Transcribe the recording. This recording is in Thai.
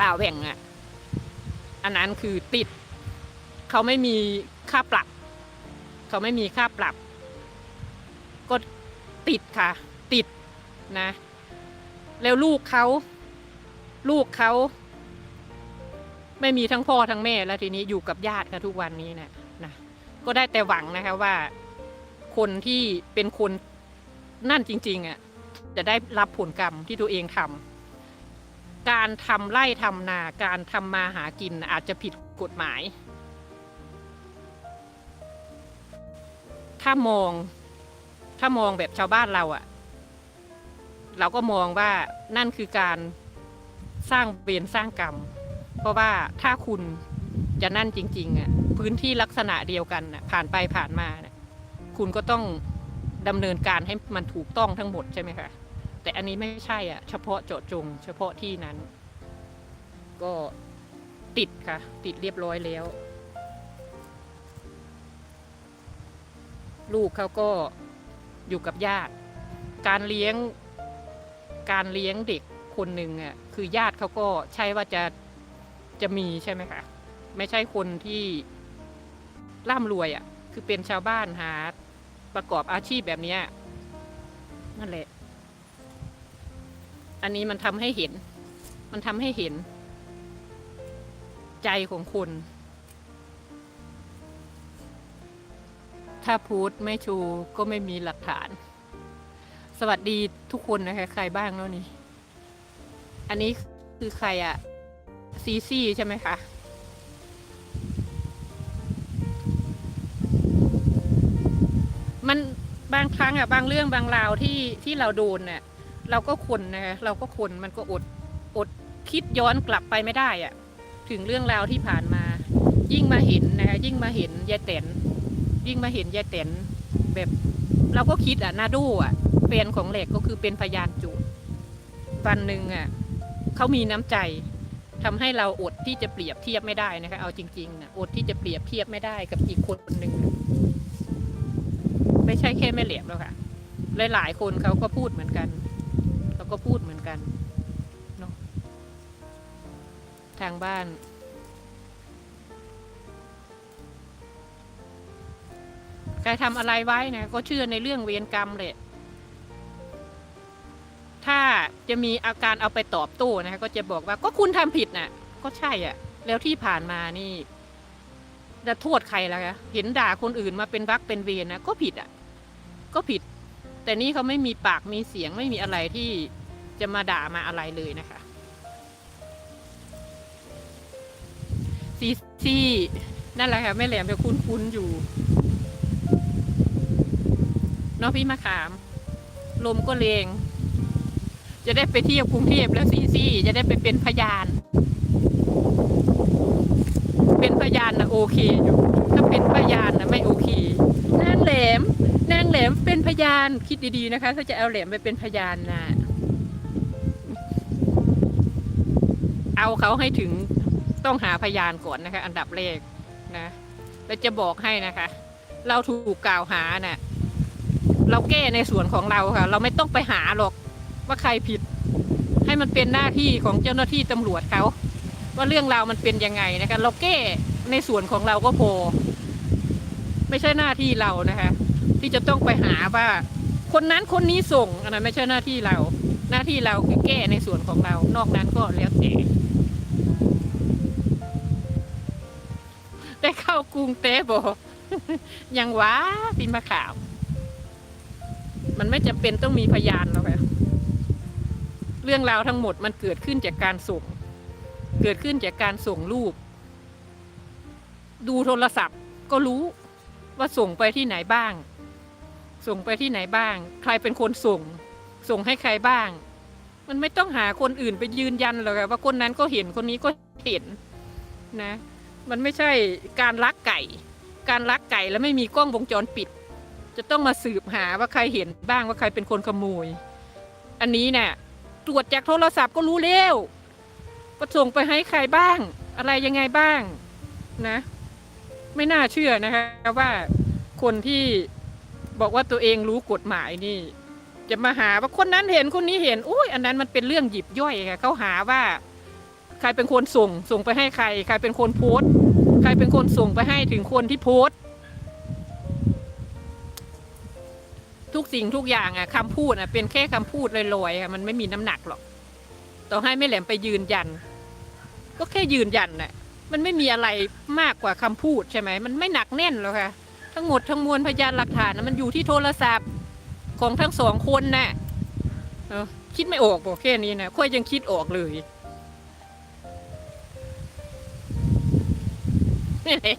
ป่าแหว่งอะอันนั้นคือติด เขาไม่มีค่าปรับ เขาไม่มีค่าปรับ ก็ติดค่ะ ติดนะ แล้วลูกเขา ลูกเขาไม่มีทั้งพ่อทั้งแม่แล้วทีนี้อยู่กับญาติกันทุกวันนี้นะนะก็ได้แต่หวังนะคะว่า คนที่เป็นคนนั่นจริง ๆอะจะได้รับผลกรรมที่ตัวเองทำ การทำไร่ทำนาการทำมาหากินอาจจะผิดกฎหมาย ถ้ามองถ้ามองแบบชาวบ้านเราอะเราก็มองว่านั่นคือการสร้างเวรสร้างกรรม เพราะว่าถ้าคุณจะนั่นจริงๆอะพื้นที่ลักษณะเดียวกันน่ะผ่านไปผ่านมาน่ะคุณก็ต้องดำเนินการให้มันถูกต้องทั้งหมดใช่ไหมคะ แต่อันนี้ไม่ใช่อะ เฉพาะเจาะจง เฉพาะที่นั้น ก็ติดค่ะ ติดเรียบร้อยแล้ว ลูกเขาก็อยู่กับญาติ การเลี้ยง การเลี้ยงเด็กคนหนึ่งอะคือญาติเขาก็ใช่ว่าจะจะมีใช่ไหมคะไม่ใช่คนที่ร่ำรวยอะ คือเป็นชาวบ้านหาประกอบอาชีพแบบนี้นั่นแหละ อันนี้มันทำให้เห็น มันทำให้เห็น ใจของคน ถ้าพูดไม่ชูก็ไม่มีหลักฐาน สวัสดีทุกคนนะคะ ใครบ้างแล้วนี่ อันนี้คือใครอะซีซี่ใช่ไหมคะมันบางครั้งอะบางเรื่องบางราวที่ที่เราโดนเนี่ย เราก็คนนะคะเราก็คนมันก็อดอดคิดย้อนกลับไปไม่ได้อะถึงเรื่องราวที่ผ่านมา ยิ่งมาเห็นนะคะยิ่งมาเห็นยายแตนยิ่งมาเห็นยายแตนแบบเราก็คิดอะนาดูอะแฟนของเหล็กก็คือเป็นพยานจูดวันหนึ่งอะเขามีน้ำใจทำให้เราอดที่จะเปรียบเทียบไม่ได้นะคะเอาจริงๆนะอดที่จะเปรียบเทียบไม่ได้กับอีกคนหนึ่งไม่ใช่แค่แม่เหลียมแล้วค่ะ หลายๆคนเขาก็พูดเหมือนกัน ก็พูดเหมือนกันเนาะทางบ้าน ใครทำอะไรไว้นะก็เชื่อในเรื่องเวรกรรมเลยถ้าจะมีอาการเอาไปตอบโต้นะคะก็จะบอกว่าก็คุณทำผิดน่ะ ก็ใช่อะ แล้วที่ผ่านมานี่ จะโทษใครแล้วคะเห็นด่าคนอื่นมาเป็นวักเป็นเวรนะก็ผิดอะ ก็ผิด แต่นี่เขาไม่มีปากมีเสียงไม่มีอะไรที่ จะมาด่ามาอะไรเลยนะคะซีซีนั่นแหละค่ะแม่แหลมจะคุ้นๆอยู่เนาะพี่มะขาม ลมก็เลงจะได้ไปเที่ยวกรุงเทพแล้วซีซีจะได้ไปเป็นพยาน เป็นพยานนะโอเคอยู่ ถ้าเป็นพยานนะไม่โอเคนางแหลมนางแหลมเป็นพยานคิดดีๆนะคะ ถ้าจะเอาแหลมไปเป็นพยานนะ เอาเขาให้ถึงต้องหาพยานก่อนนะคะ อันดับแรกนะแล้วจะบอกให้นะคะ เราถูกกล่าวหาน่ะเราแก้ในส่วนของเราค่ะ เราไม่ต้องไปหาหรอกว่าใครผิด ให้มันเป็นหน้าที่ของเจ้าหน้าที่ตำรวจเขาว่าเรื่องราวมันเป็นยังไงนะคะ เราแก้ในส่วนของเราก็พอ ไม่ใช่หน้าที่เรานะคะ ที่จะต้องไปหาว่า คนนั้นคนนี้ส่งอันนั้นไม่ใช่หน้าที่เรา หน้าที่เราคือแก้ในส่วนของเรา นอกนั้นก็แล้วแต่ ได้เข้ากรุงเทพบอยังว้าปีมะขาว มันไม่จำเป็นต้องมีพยานหรอกค่ะเรื่องราวทั้งหมดมันเกิดขึ้นจากการส่ง เกิดขึ้นจากการส่งรูป ดูโทรศัพท์ก็รู้ว่าส่งไปที่ไหนบ้าง ส่งไปที่ไหนบ้าง ใครเป็นคนส่ง ส่งให้ใครบ้าง มันไม่ต้องหาคนอื่นไปยืนยันหรอกค่ะว่าคนนั้นก็เห็นคนนี้ก็เห็นนะ มันไม่ใช่การลักไก่ การลักไก่แล้วไม่มีกล้องวงจรปิด จะต้องมาสืบหาว่าใครเห็นบ้างว่าใครเป็นคนขโมย อันนี้เนี่ยตรวจจากโทรศัพท์ก็รู้แล้วว่าส่งไปให้ใครบ้าง อะไรยังไงบ้างนะ ไม่น่าเชื่อนะคะว่าคนที่บอกว่าตัวเองรู้กฎหมายนี่ จะมาหาว่าคนนั้นเห็นคนนี้เห็นอุ้ยอันนั้นมันเป็นเรื่องหยิบย่อยค่ะเขาหาว่า ใครเป็นคนส่งส่งไปให้ใคร ใครเป็นคนโพสต์ ใครเป็นคนส่งไปให้ถึงคนที่โพสต์ ทุกสิ่งทุกอย่างอะคำพูดอะเป็นแค่คำพูดลอยๆอะมันไม่มีน้ำหนักหรอกต่อให้แม่แหลมไปยืนยัน ก็แค่ยืนยันน่ะมันไม่มีอะไรมากกว่าคำพูดใช่ไหมมันไม่หนักแน่นหรอกค่ะ ทั้งหมดทั้งมวลพยานหลักฐานนะมันอยู่ที่โทรศัพท์ ของทั้งสองคนน่ะคิดไม่ออกบอกแค่นี้นะค่อยยังคิดออกเลยนี่แหละ